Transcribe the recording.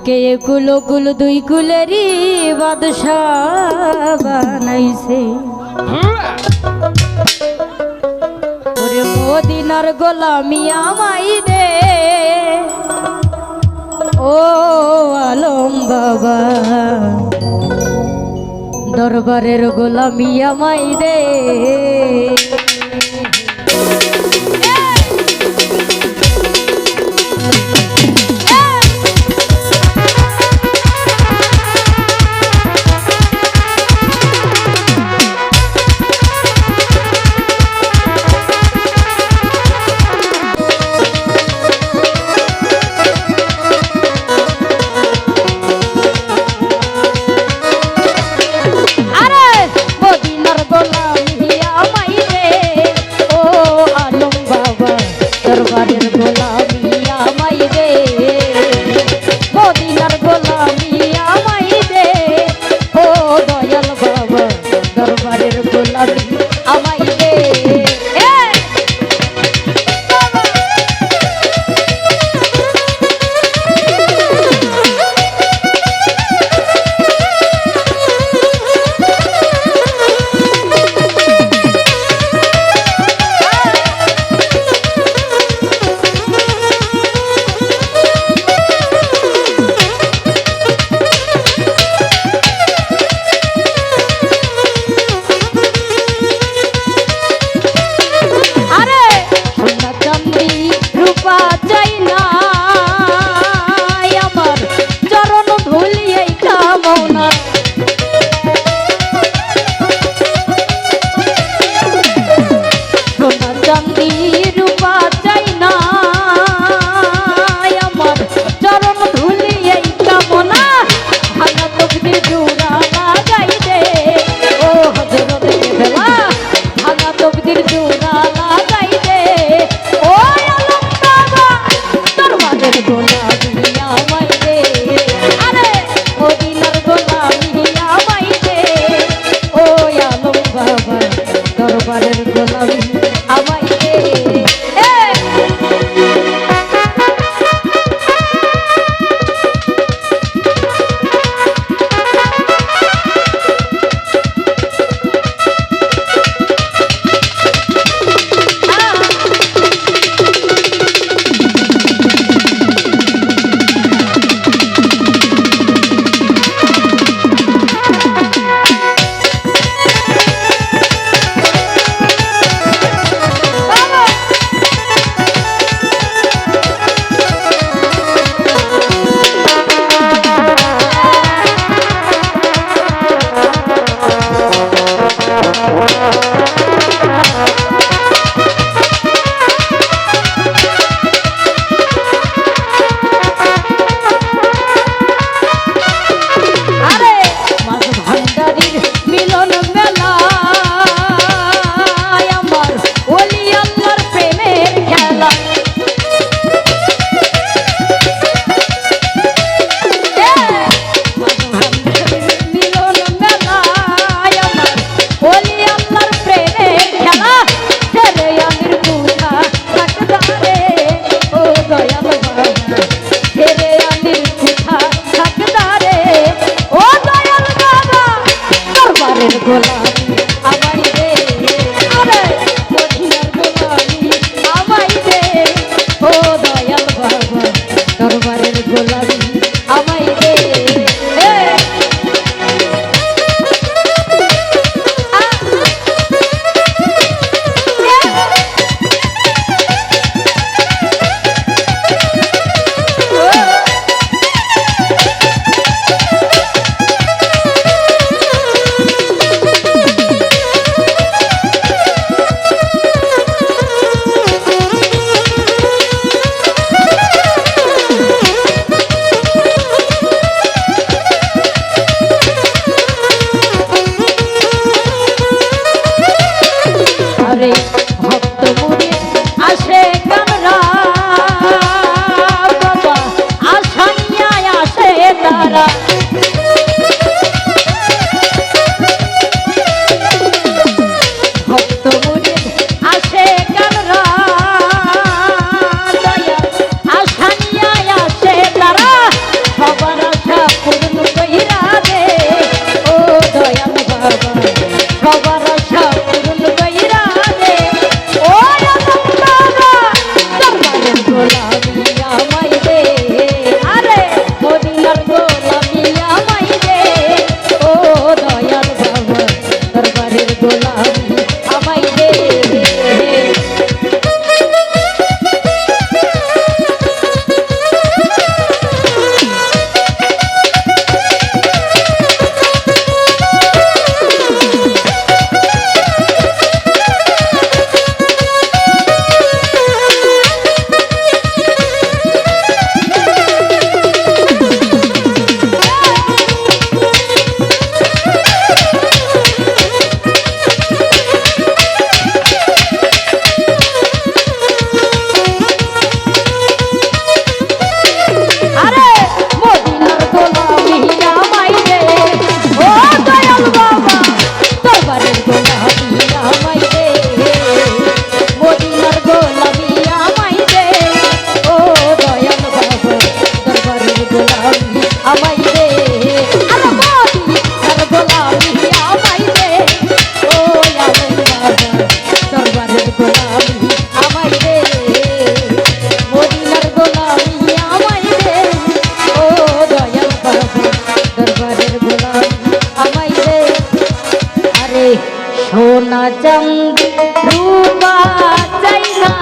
ওরে কুলো কুলো দুই কুলেরই বাদশাহ বানাইছে। মদিনার গোলামি আমাই দে। ও আলম বাবা, দরবারের গোলামি আমাই দে। সোনা চান্দি রূপা চাই না